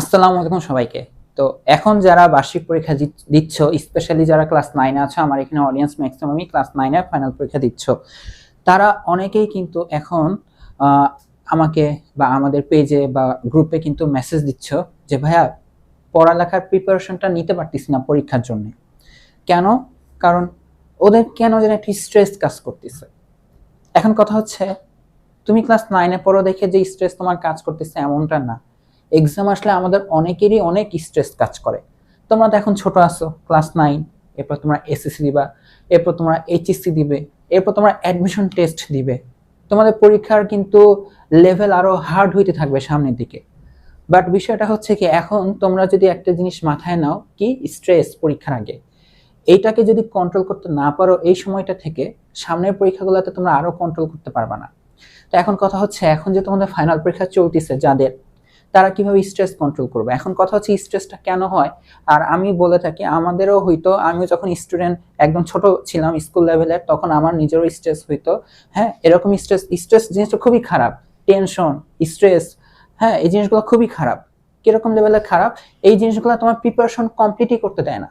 আসসালামু আলাইকুম সবাইকে। তো এখন যারা বার্ষিক পরীক্ষা দিচ্ছ স্পেশালি যারা ক্লাস নাইনে আছো, আমার এখানে অডিয়েন্স ম্যাক্সিমামই ক্লাস নাইনে ফাইনাল পরীক্ষা দিচ্ছ, তারা অনেকেই কিন্তু এখন আমাকে বা আমাদের পেজে বা গ্রুপে কিন্তু মেসেজ দিচ্ছ যে, ভাইয়া, পড়ালেখার প্রিপারেশনটা নিতে পারতেছি না পরীক্ষার জন্য। কেন? কারণ ওদের কেন যেন একটি স্ট্রেস কাজ করতেছে। এখন কথা হচ্ছে, তুমি ক্লাস নাইনে পড়ো দেখে যে স্ট্রেস তোমার কাজ করতেছে এমনটা না। এক্সাম আসলে আমাদের অনেকেরই অনেক স্ট্রেস কাজ করে। তোমরা তো এখন ছোট আছো ক্লাস নাইন এরপর তোমরা এসএসসি দিবা, এরপর তোমরা এইচএসসি দিবে, এরপর তোমরা অ্যাডমিশন টেস্ট দিবে। তোমাদের পরীক্ষার কিন্তু লেভেল আরও হার্ড হইতে থাকবে সামনের দিকে। বাট বিষয়টা হচ্ছে কি, এখন তোমরা যদি একটা জিনিস মাথায় নাও, কি স্ট্রেস পরীক্ষার আগে। এইটাকে যদি কন্ট্রোল করতে না পারো এই সময়টা থেকে, সামনের পরীক্ষাগুলোতে তোমরা আরও কন্ট্রোল করতে পারবে না। তো এখন কথা হচ্ছে, এখন যে তোমাদের ফাইনাল পরীক্ষা চলতেছে যাদের তারা কীভাবে স্ট্রেস কন্ট্রোল করবে? এখন কথা হচ্ছে স্ট্রেসটা কেন হয়? আর আমি বলে থাকি, আমাদেরও হইতো আমি যখন স্টুডেন্ট একদম ছোট ছিলাম স্কুল লেভেলের তখন আমার নিজেরও স্ট্রেস হইতো। হ্যাঁ এরকম স্ট্রেস স্ট্রেস জিনিসটা খুবই খারাপ। টেনশন স্ট্রেস হ্যাঁ এই জিনিসগুলো খুবই খারাপ। কীরকম লেভেলের খারাপ? এই জিনিসগুলো তোমার প্রিপারেশন কমপ্লিটই করতে দেয় না।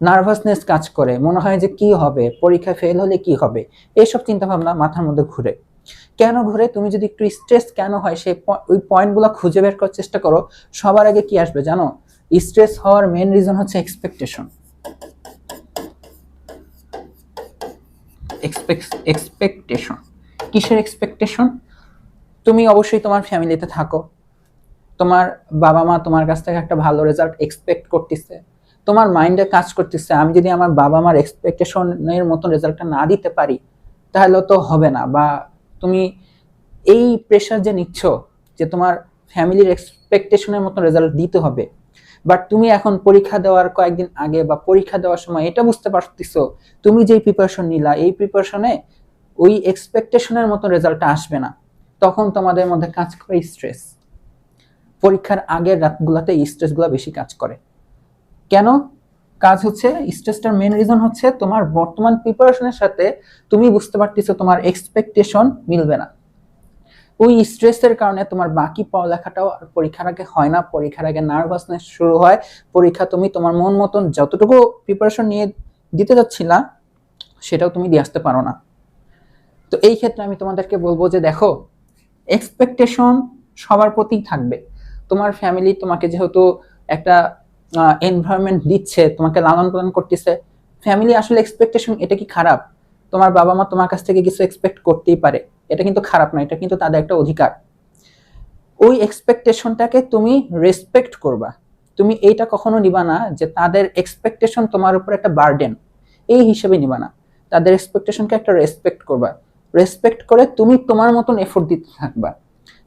নার্ভাসনেস কাজ করে। মনে হয় যে কি হবে? পরীক্ষা ফেল হলে কি হবে? এইসব চিন্তা ভাবনা মাথার মধ্যে ঘুরে। কেন ঘুরে? তুমি যদি একটু স্ট্রেস কেন হয়? সেই ওই পয়েন্টগুলো খুঁজে বের করার চেষ্টা করো। সবার আগে কি আসবে জানো? স্ট্রেস হওয়ার মেন রিজন হচ্ছে এক্সপেকটেশন এক্সপেকটেশন কিসের এক্সপেকটেশন তুমি অবশ্যই তোমার ফ্যামিলিতে থাকো। তোমার বাবা মা তোমার কাছ থেকে একটা ভালো রেজাল্ট এক্সপেক্ট করতেছে। তোমার মাইন্ডে কাজ করতেছে। আমি যদি আমার বাবা মার এক্সপেকটেশনের মতন রেজাল্টটা না দিতে পারি, তাহলে তো হবে না বা তুমি এই প্রেশার যে নিচ্ছ, যে তোমার ফ্যামিলির এক্সপেকটেশনের মতো রেজাল্ট দিতে হবে বাট তুমি এখন পরীক্ষা দেওয়ার কয়েকদিন আগে বা পরীক্ষা দেওয়ার সময় এটা বুঝতে পারতেছো, তুমি যেই প্রিপারেশন নিলা, এই প্রিপারেশনে ওই এক্সপেকটেশনের মতো রেজাল্টটা আসবে না। তখন তোমাদের মধ্যে কাজ করে স্ট্রেস পরীক্ষার আগের রাতগুলোতে স্ট্রেসগুলো বেশি কাজ করে। কেন? কাজ হচ্ছে স্ট্রেসটার মেন রিজন হচ্ছে তোমার বর্তমান প্রিপারেশনের সাথে তুমি বুঝতে পারতেছো তোমার এক্সপেকটেশন মিলবে না। ওই স্ট্রেসের কারণে তোমার বাকি পড়ালেখাটাও আর পরীক্ষার আগে হয় না, পরীক্ষার আগে নার্ভাসনেস শুরু হয়, পরীক্ষা তুমি তোমার মন মতন যতটুকু প্রিপারেশন নিয়ে দিতে যাচ্ছিলা, সেটাও তুমি দিয়ে আসতে পারো না। তো এই ক্ষেত্রে আমি তোমাদেরকে বলব যে দেখো এক্সপেকটেশন সবার প্রতিই থাকবে। তোমার ফ্যামিলি তোমাকে যেহেতু একটা এনভায়রনমেন্ট দিচ্ছে, তোমাকে লালন পালন করতেছে। ফ্যামিলি আসলে এক্সপেকটেশন এটা কি খারাপ? তোমার বাবা মা তোমার কাছ থেকে কিছু এক্সপেক্ট করতেই পারে। এটা কিন্তু খারাপ না, এটা কিন্তু তাদের একটা অধিকার। ওই এক্সপেকটেশনটাকে তুমি রেসপেক্ট করবা। তুমি এইটা কখনো নিবা না যে তাদের এক্সপেকটেশন তোমার উপর একটা বার্ডেন এই হিসেবে নিবা না। তাদের এক্সপেকটেশনকে একটা রেসপেক্ট করবা। রেসপেক্ট করে তুমি তোমার মতন এফোর্ট দিতে থাকবা।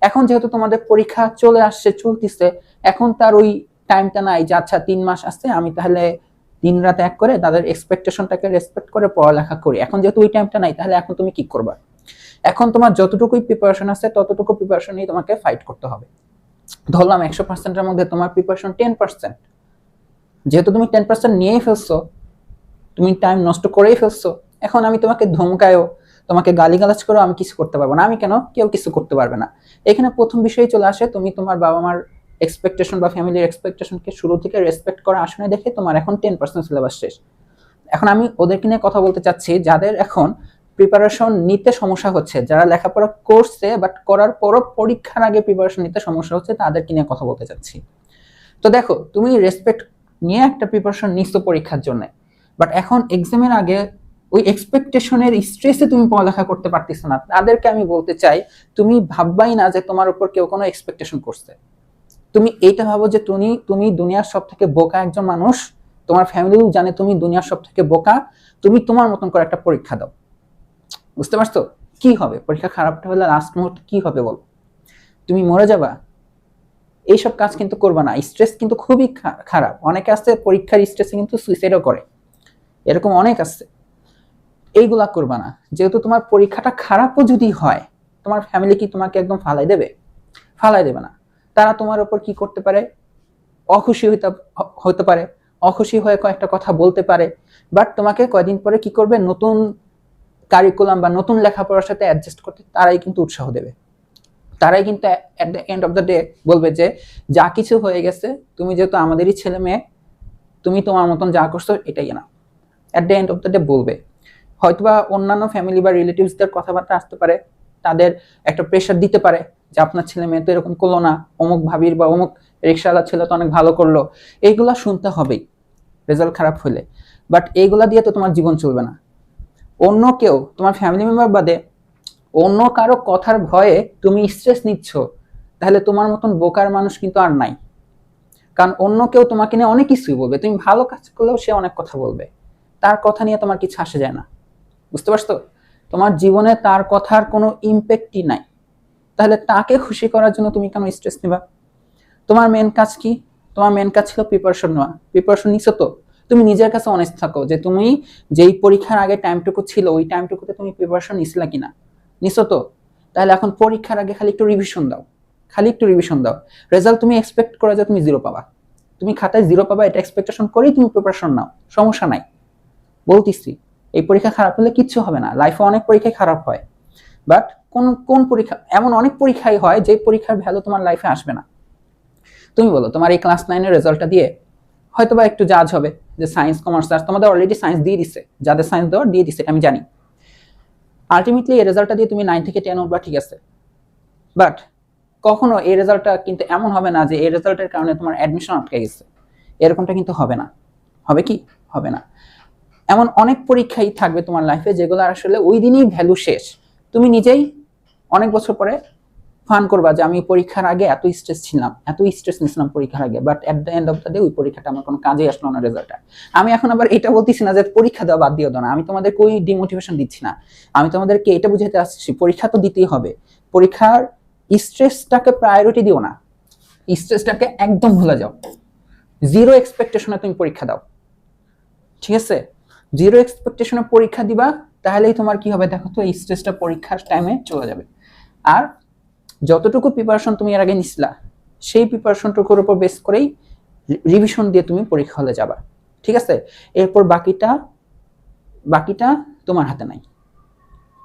এখন যেহেতু তোমাদের পরীক্ষা চলে আসছে, চলতেছে, এখন তার ওই টাইমটা নাই যে আচ্ছা তিন মাস আসছে আমি তাহলে দিন রাত এক করে তাদের এক্সপেকটেশনটাকে রেসপেক্ট করে পড়ালেখা করি। এখন যেহেতু ওই টাইমটা নাই, তাহলে এখন তুমি কি করবা? এখন তোমার যতটুকুই প্রিপারেশন আছে, ততটুকু প্রিপারেশন নিয়ে তোমাকে ফাইট করতে হবে। ধরলাম একশো পার্সেন্টের মধ্যে তোমার প্রিপারেশন টেন পার্সেন্ট যেহেতু তুমি টেন পার্সেন্ট নিয়েই ফেলছো, তুমি টাইম নষ্ট করেই ফেলছো, এখন আমি তোমাকে ধমকায়ও, তোমাকে গালিগালাজ করেও আমি কিছু করতে পারব না। আমি কেন? কেউ কিছু করতে পারবে না। এখানে প্রথম বিষয় চলে আসে, তুমি তোমার বাবা মার এক্সপেকটেশন বা ফ্যামিলির এক্সপেকটেশনকে শুরু থেকে রেসপেক্ট করা আসনে দেখে তোমার এখন টেন পার্সেন্ট সিলেবাস শেষ। এখন আমি ওদেরকে নিয়ে কথা বলতে চাচ্ছি, যাদের এখন প্রিপারেশন নিতে সমস্যা হচ্ছে, যারা লেখাপড়া করছে বাট করার পরও পরীক্ষার আগে প্রিপারেশন নিতে সমস্যা হচ্ছে, তাদেরকে নিয়ে কথা বলতে চাচ্ছি। তো দেখো, তুমি রেসপেক্ট নিয়ে একটা প্রিপারেশন নিচ্ছ পরীক্ষার জন্য বাট এখন এক্সামের আগে ওই এক্সপেকটেশনের স্ট্রেসে তুমি পড়ালেখা করতে পারতেছো না। তাদেরকে আমি বলতে চাই, তুমি ভাববাই না যে তোমার উপর কেউ কোনো এক্সপেকটেশন করছে। তুমি এইটা ভাবো যে তুমি তুমি দুনিয়ার সব থেকে বোকা একজন মানুষ, তোমার ফ্যামিলিও জানে তুমি দুনিয়ার সব থেকে বোকা, তুমি তোমার মতন করে একটা পরীক্ষা দাও। বুঝতে পারছ? কি হবে? পরীক্ষা খারাপটা হলে লাস্ট মুহূর্তে কি হবে বলো? তুমি মরে যাবা। এইসব কাজ কিন্তু করবে না। স্ট্রেস কিন্তু খুবই খারাপ। অনেকে আছে পরীক্ষার স্ট্রেসে কিন্তু সুইসাইডও করে। এরকম অনেক আছে। এইগুলা করবে না। যেহেতু তোমার পরীক্ষাটা খারাপও যদি হয়, তোমার ফ্যামিলি কি তোমাকে একদম ফালাই দেবে? ফালাই দেবে না। তারা তোমার উপর কি করতে পারে? অখুশি হইতে হতে পারে। অখুশি হয়ে কয়েকটা কথা বলতে পারে। বাট তোমাকে কয়দিন পরে কি করবে? নতুন কারিকুলাম বা নতুন লেখাপড়ার সাথে অ্যাডজাস্ট করতে তারাই কিন্তু উৎসাহ দেবে। তারাই কিন্তু at the end of the day বলবে যে, যা কিছু হয়ে গেছে, তুমি যেহেতু আমাদেরই ছেলে মেয়ে, তুমি তোমার মতন যা করছ, এটাই না at the end of the day বলবে। হয়তোবা অন্যান্য ফ্যামিলি বা রিলেটিভসদের কথাবার্তা আসতে পারে। তাদের একটা প্রেশার দিতে পারে যে আপনার ছেলে মেয়ে তো এরকম করল না, অমুক ভাবির বা অমুক রিক্সাওয়ালা ছেলে তো অনেক ভালো করল। এইগুলা শুনতে হবেই রেজাল্ট খারাপ হলে। বাট এইগুলা দিয়ে তো তোমার জীবন চলবে না। অন্য কেউ, তোমার ফ্যামিলি মেম্বার বাদে অন্য কারও কথার ভয়ে তুমি স্ট্রেস নিচ্ছ, তাহলে তোমার মতন বোকার মানুষ কিন্তু আর নাই। কারণ অন্য কেউ তোমাকে নিয়ে অনেক কিছুই বলবে, তুমি ভালো কাজ করলেও সে অনেক কথা বলবে। তার কথা নিয়ে তোমার কিছু আসে যায় না। বুঝতে পারছ? তোমার জীবনে তার কথার কোনো ইম্প্যাক্টই নাই। তাহলে তাকে খুশি করার জন্য তুমি কেন স্ট্রেস নিবা? তোমার মেন কাজ কি? তোমার মেন কাজ ছিল প্রিপারেশন নেওয়া। প্রিপারেশন নিছো তো? তুমি নিজের কাছে অনেস্ট থাকো যে তুমি যেই পরীক্ষার আগে টাইমটুকু ছিল, ওই টাইমটুকুতে তুমি প্রিপারেশন নিছিলা কিনা? নিছো তো? তাহলে এখন পরীক্ষার আগে খালি একটু রিভিশন দাও। খালি একটু রিভিশন দাও। রেজাল্ট তুমি এক্সপেক্ট করে যে তুমি জিরো পাবা। তুমি খাতায় জিরো পাবা, এটা এক্সপেকটেশন করেই তুমি প্রিপারেশন নাও। সমস্যা নাই। বলতেছি। এই পরীক্ষা খারাপ হলে কিচ্ছু হবে না। লাইফে অনেক পরীক্ষাই খারাপ হয়। বাট কোন কোন পরীক্ষা, এমন অনেক পরীক্ষাই হয় যে পরীক্ষার ভ্যালু তোমার লাইফে আসবে না। তুমি বলো, তোমার এই ক্লাস নাইনের রেজাল্টটা দিয়ে হয়তো বা একটু জাজ হবে যে সায়েন্স কমার্স আর্টস তোমাদের অলরেডি সায়েন্স দিয়ে দিছে। যাদের সায়েন্স দেওয়ার দিয়ে দিছে আমি জানি। আলটিমেটলি এই রেজাল্টটা দিয়ে তুমি নাইন থেকে টেন উঠবা, ঠিক আছে। বাট কখনো এই রেজাল্টটা কিন্তু এমন হবে না যে এই রেজাল্টের কারণে তোমার অ্যাডমিশন আটকে গেছে। এরকমটা কিন্তু হবে না। হবে কি? হবে না। এমন অনেক পরীক্ষাই থাকবে তোমার লাইফে যেগুলো আসলে ওই দিনই ভ্যালু শেষ। তুমি নিজেই অনেক বছর পরে ফান করবা যে আমি পরীক্ষার আগে এত স্ট্রেস ছিলাম, এত স্ট্রেস নিয়েছিলাম পরীক্ষার আগে but at the end of the day ওই পরীক্ষাটা আমার কোনো কাজে আসলো না রেজাল্টটা আমি এখন আবার এটা বলতেছি না যে পরীক্ষা দেওয়া বাদ দিয়ে দাও না, আমি তোমাদেরকে ওই ডিমোটিভেশন দিচ্ছি না। আমি তোমাদেরকে এটা বুঝাতে আসছি, পরীক্ষা তো দিতেই হবে। পরীক্ষার স্ট্রেসটাকে প্রায়োরিটি দিও না। স্ট্রেসটাকে একদম ভুলে যাও। জিরো এক্সপেকটেশনে তুমি পরীক্ষা দাও। ঠিক আছে? জিরো এক্সপেকটেশনে পরীক্ষা দিবা, তাহলেই তোমার কি হবে দেখো তো, এই স্ট্রেসটা পরীক্ষার টাইমে চলে যাবে। আর যতটুকু প্রিপারেশন তুমি এর আগে নিছিলা, সেই প্রিপারেশনটুকুর উপর বেস করেই রিভিশন দিয়ে তুমি পরীক্ষা হলে যাবা। ঠিক আছে? এরপর বাকিটা বাকিটা তোমার হাতে নাই।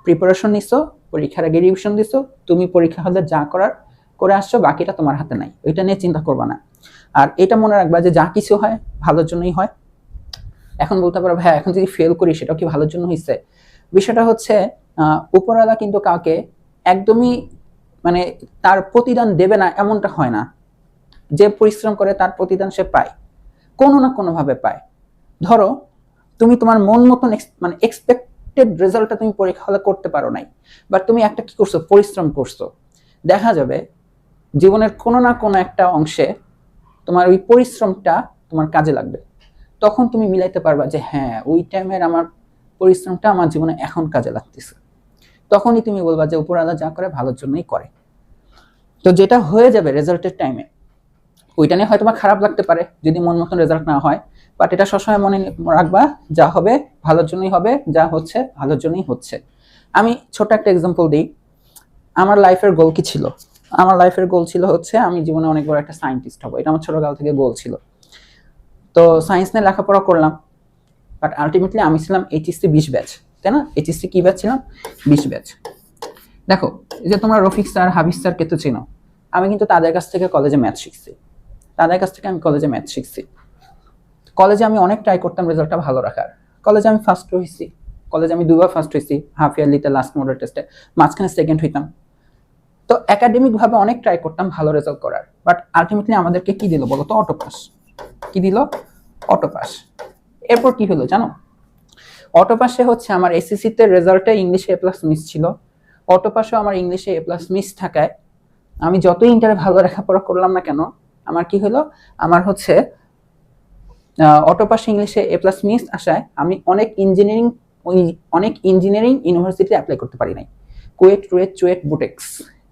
প্রিপারেশন নিছো, পরীক্ষার আগে রিভিশন দিছো, তুমি পরীক্ষা হলে যা করার করে আসছো, বাকিটা তোমার হাতে নাই। ওইটা নিয়ে চিন্তা করবা না। আর এটা মনে রাখবা যে যা কিছু হয়, ভালোর জন্যই হয়। এখন বলতে পারো ভাই এখন যদি ফেল করি, সেটাও কি ভালোর জন্য হয়েছে বিষয়টা হচ্ছে উপরওয়ালা কিন্তু কাউকে একদমই মানে তার প্রতিদান দেবে না, এমনটা হয় না। যে পরিশ্রম করে তার প্রতিদান সে পায়, কোনো না কোনোভাবে পায়। ধরো, তুমি তোমার মন মতন মানে এক্সপেক্টেড রেজাল্টটা তুমি পরীক্ষা হলে করতে পারো নাই বাট তুমি একটা কি করছ? পরিশ্রম করছ। দেখা যাবে, জীবনের কোনো না কোনো একটা অংশে তোমার ওই পরিশ্রমটা তোমার কাজে লাগবে। তখন তুমি মিলাইতে পারবা যে হ্যাঁ ওই টাইমের আমার পরিশ্রমটা আমার জীবনে এখন কাজে লাগতেছে। তখনই তুমি বলবা যে উপরালা যা করে, ভালোর জন্যই করে। তো যেটা হয়ে যাবে রেজাল্টের টাইমে ওইটা নিয়ে হয়তো খারাপ লাগতে পারে, যদি মন মতন রেজাল্ট না হয় বাট এটা সবসময় মনে রাখবা, যা হবে ভালোর জন্যই হবে, যা হচ্ছে ভালোর জন্যই হচ্ছে। আমি ছোট একটা এক্সাম্পল দিই। আমার লাইফের গোল কি ছিল? আমার লাইফের গোল ছিল হচ্ছে, আমি জীবনে অনেক বড় একটা সায়েন্টিস্ট হব। এটা আমার ছোটকাল থেকে গোল ছিল। তো সায়েন্স নিয়ে লেখাপড়া করলাম। বাট আলটিমেটলি আমি ছিলাম এইচএসসি বিশ ব্যাচ তাই না? এইচএসসি কী ব্যাচ ছিলাম? বিশ ব্যাচ দেখো, এই যে তোমরা রফিক স্যার হাবিজ স্যারকে তো চেনো। আমি কিন্তু তাদের কাছ থেকে কলেজে ম্যাথ শিখছি। তাদের কাছ থেকে আমি কলেজে ম্যাথ শিখছি। কলেজে আমি অনেক ট্রাই করতাম রেজাল্টটা ভালো রাখার। কলেজে আমি ফার্স্ট হয়েছি কলেজে আমি দুবার ফার্স্ট হয়েছি হাফ ইয়ারলিতে লাস্ট মডেল টেস্টে মাঝখানে সেকেন্ড হইতাম। তো একাডেমিকভাবে অনেক ট্রাই করতাম ভালো রেজাল্ট করার। বাট আলটিমেটলি আমাদেরকে কী দিল বলো তো? অটো পাস কি দিল? অটো পাস এরপর কি হলো জানো? অটো পাসে হচ্ছে আমার এসএসসিতে রেজাল্টে ইংলিশে এ প্লাস মিস ছিল। অটো পাসেও আমার ইংলিশে এ প্লাস মিস থাকায় আমি যতই ইন্টারে ভালো লেখাপড়া করলাম না কেন, আমার কি হলো? আমার হচ্ছে অটো পাস ইংলিশে এ প্লাস মিস আসায় আমি অনেক ইঞ্জিনিয়ারিং অনেক ইঞ্জিনিয়ারিং ইউনিভার্সিটি অ্যাপ্লাই করতে পারি নাই। কুয়েট রুয়েট চুয়েট বুটেক্স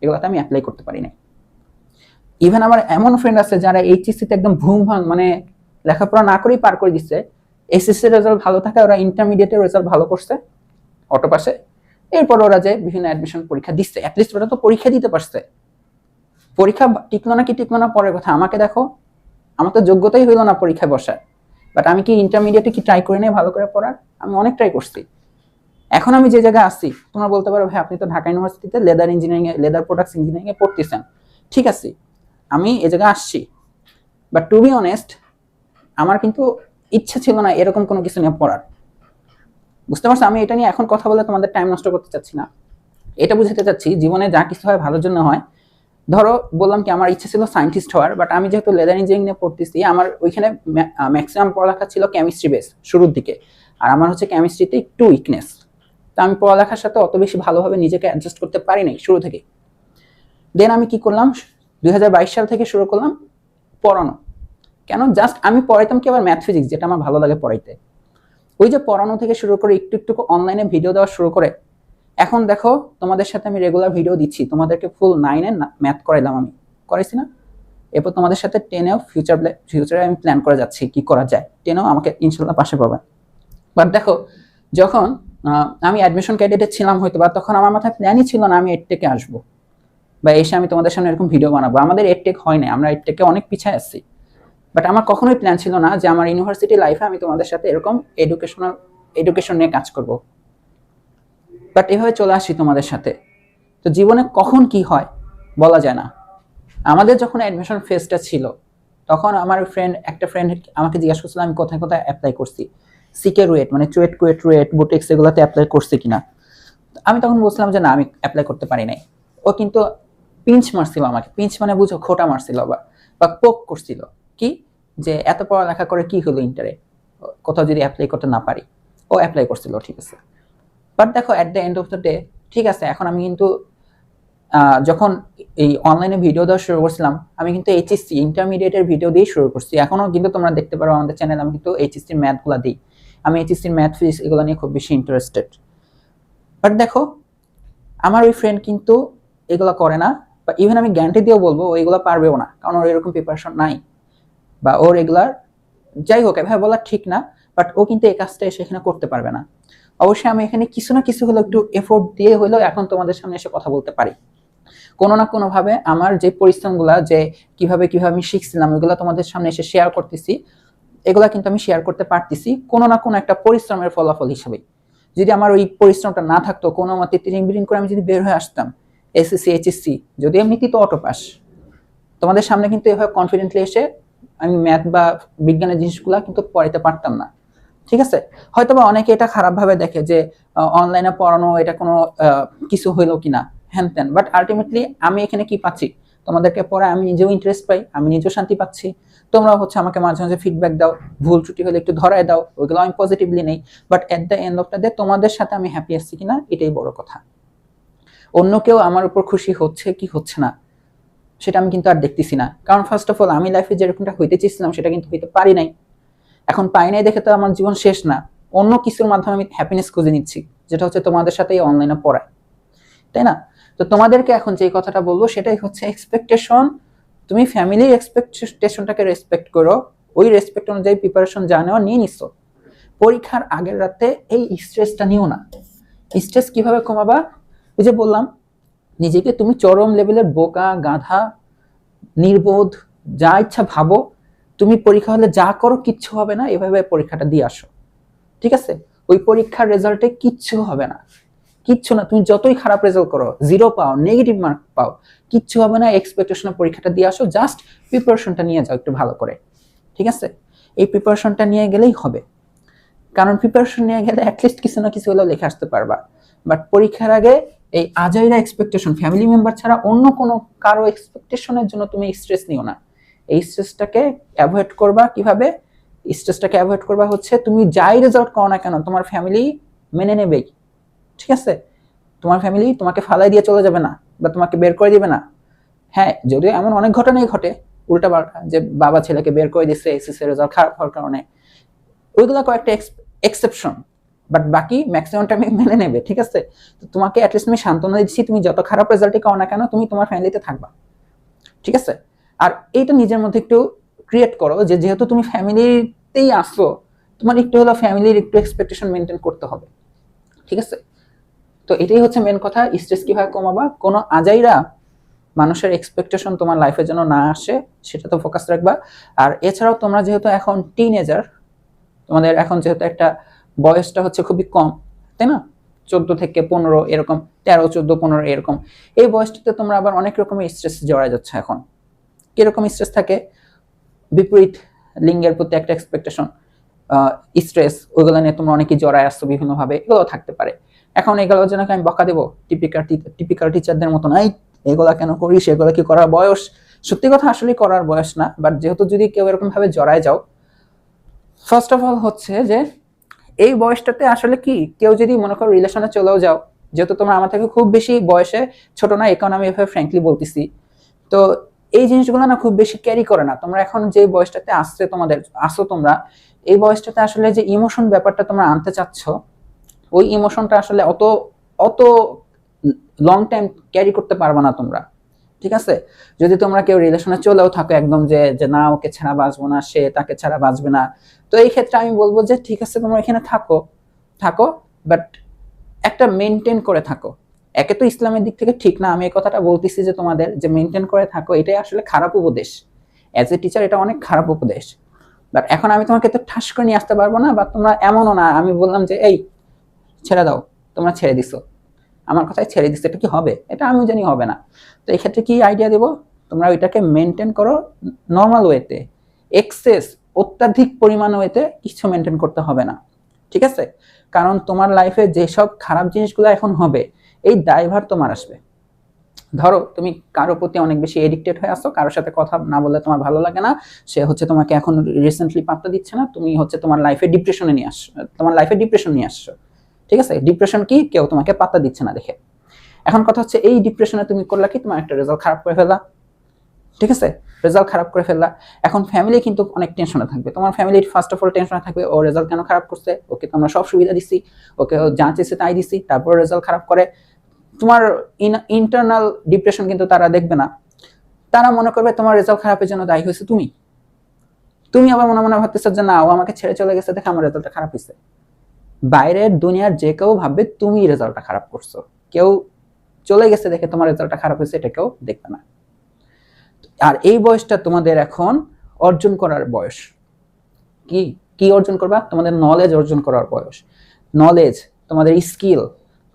এগুলোতে আমি অ্যাপ্লাই করতে পারি নাই। ইভেন আমার এমন ফ্রেন্ড আছে যারা এইচএসসিতে একদম ভুম ভাং মানে লেখাপড়া না করেই পার করে দিচ্ছে। এসএসসি রেজাল্ট ভালো থাকে, ওরা ইন্টারমিডিয়েটের রেজাল্ট ভালো করছে অটো পাসে এরপর ওরা যে বিভিন্ন অ্যাডমিশন পরীক্ষা দিচ্ছে অ্যাটলিস্ট ওরা তো পরীক্ষা দিতে পারছে। পরীক্ষা টিকলো না কি টিকলো না, পরের কথা। আমাকে দেখো, আমার তো যোগ্যতাই হইল না পরীক্ষায় বসার। বাট আমি কি ইন্টারমিডিয়েটে কি ট্রাই করে নিয়ে ভালো করে পড়ার? আমি অনেক ট্রাই করছি। এখন আমি যে জায়গায় আসছি তোমরা বলতে পারো, ভাই, আপনি তো ঢাকা ইউনিভার্সিটিতে লেদার ইঞ্জিনিয়ারিং এ লেদার প্রোডাক্টস ইঞ্জিনিয়ারিং এ পড়তেছেন। ঠিক আছে আমি এ জায়গায় আসছি। বাট টু বি অনেস্ট আমার কিন্তু ইচ্ছা ছিল না এরকম কোনো কিছু নিয়ে পড়ার। বুঝতে পারছ? আমি এটা নিয়ে এখন কথা বলে তোমাদের টাইম নষ্ট করতে চাচ্ছি না। এটা বুঝাতে চাচ্ছি, জীবনে যা কিছু হয় ভালোর জন্য হয়। ধরো, বললাম কি, আমার ইচ্ছা ছিল সায়েন্টিস্ট হওয়ার বাট আমি যেহেতু লেদার ইঞ্জিনিয়ারিং নিয়ে পড়তেছি, আমার ওইখানে ম্যাক্সিমাম পড়ালেখা ছিল কেমিস্ট্রি বেস শুরুর দিকে। আর আমার হচ্ছে কেমিস্ট্রিতে একটু উইকনেস তো আমি পড়ালেখার সাথে অত বেশি ভালোভাবে নিজেকে অ্যাডজাস্ট করতে পারি নাই শুরু থেকে দেন আমি কি করলাম? দুই হাজার বাইশ সাল থেকে শুরু করলাম পড়ানো। কেন? জাস্ট আমি পড়াইতাম কি আবার ম্যাথ ফিজিক্স, যেটা আমার ভালো লাগে পড়াইতে। ওই যে পড়ানো থেকে শুরু করে একটু একটু অনলাইনে ভিডিও দেওয়া শুরু করে, এখন দেখো তোমাদের সাথে আমি রেগুলার ভিডিও দিচ্ছি। তোমাদেরকে ফুল নাইনে ম্যাথ করাইলাম আমি। করাইছি না? এরপর তোমাদের সাথে টেনেও ফিউচার ফিউচারে আমি প্ল্যান করে যাচ্ছি কি করা যায়। টেনেও আমাকে ইনশাল্লাহ পাশে পাবে। বাট দেখো, যখন আমি অ্যাডমিশন ক্যান্ডিডেট ছিলাম হয়তো বা, তখন আমার মাথায় প্ল্যানই ছিল না আমি এডটেকে আসব। বা এসে আমি তোমাদের সামনে এরকম ভিডিও বানাবো। আমাদের এডটেক হয় না আমরা এডটেকে অনেক পিছিয়ে আসছি বাট আমার কখনোই প্ল্যান ছিল না যে আমার ইউনিভার্সিটি লাইফে আমি তোমাদের সাথে এরকম এডুকেশনাল এডুকেশন নিয়ে কাজ করব। বাট এভাবে চলে আসি তোমাদের সাথে। তো জীবনে কখন কি হয় বলা যায় না। আমাদের যখন অ্যাডমিশন ফেজটা ছিল, তখন আমার ফ্রেন্ড একটা ফ্রেন্ড আমাকে জিজ্ঞাসা করছিল, আমি কোথায় কোথায় অ্যাপ্লাই করছি? সিকে রুয়েট মানে চুয়েট কুয়েট রুয়েট বুটেক্স এগুলোতে অ্যাপ্লাই করছি কিনা? আমি তখন বলছিলাম যে, না, আমি অ্যাপ্লাই করতে পারি নাই। ও কিন্তু পিঞ্চ মারছিল আমাকে। পিঞ্চ মানে বুঝো, খোটা মারছিল বা বা পোক করছিল। কি? যে এত পড়ালেখা করে কি হলো ইন্টারে? কোথাও যদি অ্যাপ্লাই করতে না পারি। ও অ্যাপ্লাই করছিল, ঠিক আছে। বাট দেখো at the end of the day ঠিক আছে, এখন আমি কিন্তু যখন এই অনলাইনে ভিডিও দেওয়া শুরু করছিলাম, আমি কিন্তু এইচএসসি ইন্টারমিডিয়েটের ভিডিও দিয়ে শুরু করছি। এখনও কিন্তু তোমরা দেখতে পারো আমাদের চ্যানেল আমি কিন্তু এইচএসসির ম্যাথগুলো দিই। আমি এইচএসসির ম্যাথ ফিজিক্স এগুলো নিয়ে খুব বেশি ইন্টারেস্টেড বাট দেখো, আমার ওই ফ্রেন্ড কিন্তু এগুলো করে না। বা ইভেন আমি গ্যারান্টি দিয়েও বলব, ও এগুলো পারবেও না, কারণ ওর এরকম প্রিপারেশন নাই। বা ওর এগুলার, যাই হোক, এভাবে বলা ঠিক না বাট ও কিন্তু এই কাজটা এসে এখানে করতে পারবে না। অবশ্যই আমি এখানে কিছু না কিছু হলেও একটু এফোর্ট দিয়ে হলেও এখন তোমাদের সামনে এসে কথা বলতে পারি। কোনো না কোনোভাবে আমার যে পরিশ্রমগুলা, যে কীভাবে কীভাবে আমি শিখছিলাম, ওইগুলো তোমাদের সামনে এসে শেয়ার করতেছি। এগুলা কিন্তু আমি শেয়ার করতে পারতেছি, কোনো না কোনো একটা পরিশ্রমের ফলাফল হিসেবে। যদি আমার ওই পরিশ্রমটা না থাকতো, কোনো মতে তিরিং বিরিং করে আমি যদি বের হয়ে আসতাম এসএসসি এইচএসসি যদি এমনিতে তো অটো পাস তোমাদের সামনে কিন্তু এভাবে কনফিডেন্টলি এসে আমি ম্যাথ বা বিজ্ঞানের জিনিসগুলো কিন্তু পড়াইতে পারতাম না। ঠিক আছে? হয়তো বা অনেকে এটা খারাপভাবে দেখে যে অনলাইনে পড়ানো এটা কোনো কিছু হইল কিনা, হ্যান ত্যান। বাট আলটিমেটলি আমি এখানে কি পাচ্ছি? তোমাদেরকে পড়ে আমি নিজেও ইন্টারেস্ট পাই, আমি নিজেও শান্তি পাচ্ছি। তোমরা হচ্ছে আমাকে মাঝে মাঝে ফিডব্যাক দাও, ভুল ত্রুটি হলে একটু ধরায় দাও, ওইগুলো আমি পজিটিভলি নেই। But at the end of the day তোমাদের সাথে আমি হ্যাপি আসছি কিনা, এটাই বড় কথা। অন্য কেউ আমার উপর খুশি হচ্ছে কি হচ্ছে না, সেটা আমি কিন্তু আর দেখতেছি না। কারণ ফার্স্ট অফ অল আমি লাইফে যেরকমটা হইতে চেয়েছিলাম, সেটা কিন্তু হইতে পারি নাই। এখন পাই নাই দেখে তো আমার জীবন শেষ না। অন্য কিছুর মাধ্যমে আমি হ্যাপিনেস খুঁজে নিচ্ছি, যেটা হচ্ছে তোমাদের সাথে এই অনলাইনে পড়ায়। তাই না? তো তোমাদেরকে এখন যে কথাটা বলব, সেটাই হচ্ছে এক্সপেকটেশন তুমি ফ্যামিলির এক্সপেকটেশনটাকে রেসপেক্ট করো। ওই রেসপেক্ট অনুযায়ী প্রিপারেশন যা নেওয়া নিয়ে নিচ্ছ পরীক্ষার আগের রাতে এই স্ট্রেসটা নিও না। স্ট্রেস কীভাবে কমাবা? ওই যে বললাম, নিজেকে তুমি চরম লেভেলের বোকা, গাধা, নির্বোধ, যা ইচ্ছা ভাবো, তুমি পরীক্ষা হলে যা করো, কিচ্ছু হবে না, এভাবে পরীক্ষাটা দিয়ে আসো। ঠিক আছে? ওই পরীক্ষার রেজাল্টে কিচ্ছু হবে না। কিচ্ছু না, তুমি যতই খারাপ রেজাল্ট করো জিরো পাও নেগেটিভ মার্ক পাও, কিচ্ছু হবে না এক্সপেকটেশনের পরীক্ষাটা দিয়ে আসো জাস্ট প্রিপারেশনটা নিয়ে যাও একটু ভালো করে। ঠিক আছে? এই প্রিপারেশনটা নিয়ে গেলেই হবে। কারণ প্রিপারেশন নিয়ে গেলে অ্যাটলিস্ট কিছু না কিছু হলেও লিখে আসতে পারবা। বাট পরীক্ষার আগে এই আজাইরা এক্সপেকটেশন ফ্যামিলি মেম্বার ছাড়া অন্য কোনো কারও এক্সপেকটেশনের জন্য তুমি স্ট্রেস নিও না। এই স্ট্রেসটাকে অ্যাভয়েড করবা কীভাবে? স্ট্রেসটাকে অ্যাভয়েড করবা হচ্ছে তুমি যাই রেজাল্ট করো না কেন, তোমার ফ্যামিলি মেনে নেবেই। ঠিক আছে? তোমার ফ্যামিলি তোমাকে ফালাই দিয়ে চলে যাবে না বা তোমাকে বের করে দিবে না। হ্যাঁ যদিও এমন অনেক ঘটনাই ঘটে, উল্টা পাল্টা, যে বাবা ছেলেকে বের করে দিচ্ছে এসএসসি রেজাল্ট খারাপ হওয়ার কারণে। ওইগুলো কয়েকটা এক্সেপশন বাট বাকি ম্যাক্সিমাম টাইমে মেনে নেবে, ঠিক আছে? তো তোমাকে অ্যাটলিস্ট আমি সান্ত্বনা দিচ্ছি, তুমি যত খারাপ রেজাল্টই করো না কেন, তুমি তোমার ফ্যামিলিতে থাকবা। ঠিক আছে? আর এইটা নিজের মধ্যে একটু ক্রিয়েট করো যে যেহেতু তুমি ফ্যামিলিতেই আসছো তোমার একটু হলো ফ্যামিলির একটু এক্সপেকটেশন মেনটেন করতে হবে। ঠিক আছে? তো এটাই হচ্ছে মেন কথা স্ট্রেস কীভাবে কমাবা? কোনো আজাইরা মানুষের এক্সপেকটেশন তোমার লাইফের জন্য না আসে, সেটা তো ফোকাস রাখবা। আর এছাড়াও তোমরা যেহেতু এখন টিনেজার তোমাদের এখন যেহেতু একটা বয়সটা হচ্ছে খুবই কম, তাই না? চোদ্দ থেকে পনেরো এরকম, তেরো, চোদ্দ, পনেরো এরকম। এই বয়সটাতে তোমরা আবার অনেক রকমের স্ট্রেস জড়ায় যাচ্ছে এখন। কীরকম স্ট্রেস থাকে? বিপরীত লিঙ্গের প্রতি একটা এক্সপেকটেশন স্ট্রেস ওইগুলো নিয়ে তোমরা অনেকেই জড়ায় আসছো বিভিন্নভাবে এগুলো থাকতে পারে। এখন এগুলো যেন আমি বকা দেবো টিপিক্যাল টিপিক্যাল টিচারদের মতন, এই, এগুলা কেন করিস? এগুলো কি করার বয়স? সত্যি কথা আসলে করার বয়স না বাট যেহেতু যদি কেউ এরকমভাবে জড়ায় যাও ফার্স্ট অফ অল হচ্ছে যে এই বয়সটাতে আসলে কি? কেউ যদি মনে করো রিলেশনে চলেও যাও, যেহেতু তোমরা আমার থেকে খুব বেশি বয়সে ছোট না এখন আমি এভাবে ফ্র্যাঙ্কলি বলতেছি। তো এই জিনিসগুলো না খুব বেশি ক্যারি করে না। তোমরা এখন যে বয়সটাতে আসছে তোমাদের, আসো তোমরা, এই বয়সটাতে আসলে যে ইমোশন ব্যাপারটা তোমরা আনতে চাচ্ছ, ওই ইমোশনটা আসলে অত অত লং টাইম ক্যারি করতে পারবে না তোমরা। ঠিক আছে? যদি তোমরা কেউ রিলেশনে চলেও থাকো একদম যে যে না, ওকে ছাড়া বাঁচবো না, সে তাকে ছাড়া বাঁচবে না, তো এই ক্ষেত্রে আমি বলব যে, ঠিক আছে, তোমরা এখানে থাকো থাকো বাট একটা মেনটেন করে থাকো। একে তো ইসলামের দিক থেকে ঠিক না, আমি এই কথাটা বলতেছি যে তোমাদের যে মেনটেন করে থাকো, এটাই আসলে খারাপ উপদেশ। অ্যাজ এ টিচার এটা অনেক খারাপ উপদেশ। বাট এখন আমি তোমাকে তো ঠাস করে নিয়ে আসতে পারব না, বা তোমরা এমনও না, আমি বললাম যে, এই, ছেড়ে দাও, তোমরা ছেড়ে দিছো। আমার কথায় ছেড়ে দিচ্ছে এটা কি হবে? এটা আমিও জানি হবে না। তো এই ক্ষেত্রে কি আইডিয়া দেবো? তোমরা ওইটাকে মেনটেন করো নর্মাল ওয়েতে এক্সেস অত্যাধিক পরিমাণ ওয়েতে কিছু মেনটেন করতে হবে না। ঠিক আছে? কারণ তোমার লাইফে যেসব খারাপ জিনিসগুলো এখন হবে, এই দায়ভার তোমার আসবে। ধরো, তুমি কারও প্রতি অনেক বেশি এডিক্টেড হয়ে আসো কারোর সাথে কথা না বললে তোমার ভালো লাগে না, সে হচ্ছে তোমাকে এখন রিসেন্টলি পাত্তা দিচ্ছে না, তুমি হচ্ছে তোমার লাইফে ডিপ্রেশনে নিয়ে আসছো তোমার লাইফে ডিপ্রেশন নিয়ে আসছো। ঠিক আছে? ডিপ্রেশন কি? কেউ তোমাকে পাত্তা দিচ্ছে না দেখে। এখন কথা হচ্ছে, এই ডিপ্রেশনে তুমি করলা কি? তোমার একটা রেজাল্ট খারাপ করে ফেললা। ঠিক আছে? রেজাল্ট খারাপ করে ফেললা। এখন ফ্যামিলি কিন্তু অনেক টেনশনে থাকবে। তোমার ফ্যামিলির ফার্স্ট অফ অল টেনশনে থাকবে, ও রেজাল্ট কেন খারাপ করছে? ওকে তো আমরা সব সুবিধা দিচ্ছি ওকে যা চেয়েছে তাই দিচ্ছি তারপর রেজাল্ট খারাপ করে। তোমার ইন্টারনাল ডিপ্রেশন কিন্তু তারা দেখবে না। তারা মনে করবে, তোমার রেজাল্ট খারাপের জন্য দায়ী হয়েছে তুমি। তুমি আবার মনে মনে ভাবতেছো যে, না, ও আমাকে ছেড়ে চলে গেছে, দেখে আমার রেজাল্টটা খারাপ হয়েছে। বাইরের দুনিয়ার যে কেউ ভাববে তুমি রেজাল্টটা খারাপ করছ। কেউ চলে গেছে দেখে তোমার রেজাল্টটা খারাপ হয়েছে, এটা কেউ দেখবে না। আর এই বয়সটা তোমাদের এখন অর্জন করার বয়স। কি? কি অর্জন করবা? তোমাদের নলেজ অর্জন করার বয়স। নলেজ তোমাদের স্কিল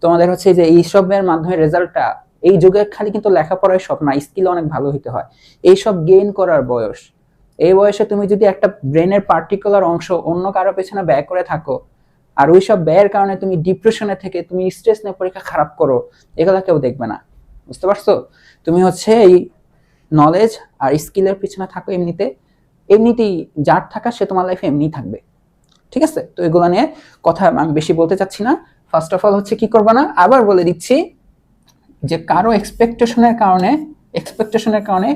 তোমাদের হচ্ছে যে এইসবের মাধ্যমে রেজাল্টটা এই যুগে খালি কিন্তু লেখাপড়ায় সব না স্কিল অনেক ভালো হইতে হয়। এইসব গেইন করার বয়স। এই বয়সে তুমি যদি একটা ব্রেনের পার্টিকুলার অংশ অন্য কারও পেছনে ব্যয় করে থাকো আর ওই সব ব্যয়ের কারণে তুমি ডিপ্রেশনে থেকে তুমি স্ট্রেস নিয়ে পরীক্ষা খারাপ করো এগুলো কেউ দেখবে না। বুঝতে পারছ? তুমি হচ্ছে এই নলেজ আর স্কিলের পিছনে থাকো এমনিতে। এমনিতেই যার থাকা সে তোমার লাইফে এমনি থাকবে। ঠিক আছে? তো এগুলো নিয়ে কথা আমি বেশি বলতে চাচ্ছি না। ফার্স্ট অফ অল হচ্ছে কি করবে না? আবার বলে দিচ্ছি যে কারও এক্সপেকটেশনের কারণে এক্সপেকটেশনের কারণে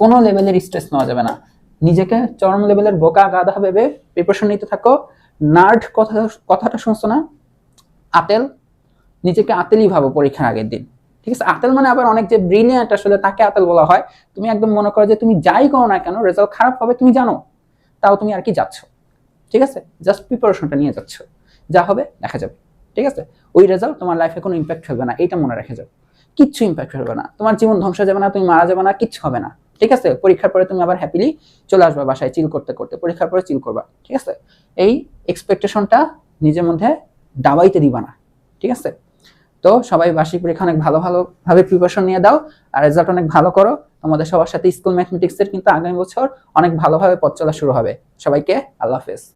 কোনো লেভেলের স্ট্রেস নেওয়া যাবে না। নিজেকে চরম লেভেলের বোকা গাধা ভেবে প্রিপারেশন নিতে থাকো। নার্ড কথা, কথাটা শুনছো না? আতেল? নিজেকে আতেলই ভাবো পরীক্ষার আগের দিন। ঠিক আছে? আতেল মানে আবার অনেক যে ব্রিলিয়ান্ট আসলে তাকে আতেল বলা হয়। তুমি একদম মনে করো যে তুমি যাই করো না কেন রেজাল্ট খারাপ হবে, তুমি জানো। তাও তুমি আর কি যাচ্ছ? ঠিক আছে? জাস্ট প্রিপারেশনটা নিয়ে যাচ্ছ। যা হবে, দেখা যাবে। ঠিক আছে? ওই রেজাল্ট তোমার লাইফে কোনো ইম্প্যাক্ট ফেলবে না। এটা মনে রেখে যাও। কিচ্ছু ইম্প্যাক্ট ফেলবে না। তোমার জীবন ধ্বংস যাবে না, তুমি মারা যাবে না, কিচ্ছু হবে না। ঠিক আছে? পরীক্ষার পরে তুমি আবার হ্যাপিলি চলে আসবে বাসায় চিল করতে করতে। পরীক্ষার পরে চিল করবা, ঠিক আছে? এই এক্সপেকটেশনটা নিজের মধ্যে দাবাইতে দিবা না, ঠিক আছে? তো সবাই বার্ষিক পরীক্ষা অনেক ভালো ভালোভাবে প্রিপারেশন নিয়ে দাও, আর রেজাল্ট অনেক ভালো করো। তোমাদের সবার সাথে স্কুল ম্যাথমেটিক্সের কিন্তু আগামী বছর অনেক ভালোভাবে পথ চলা শুরু হবে। সবাইকে আল্লাহ হাফেজ।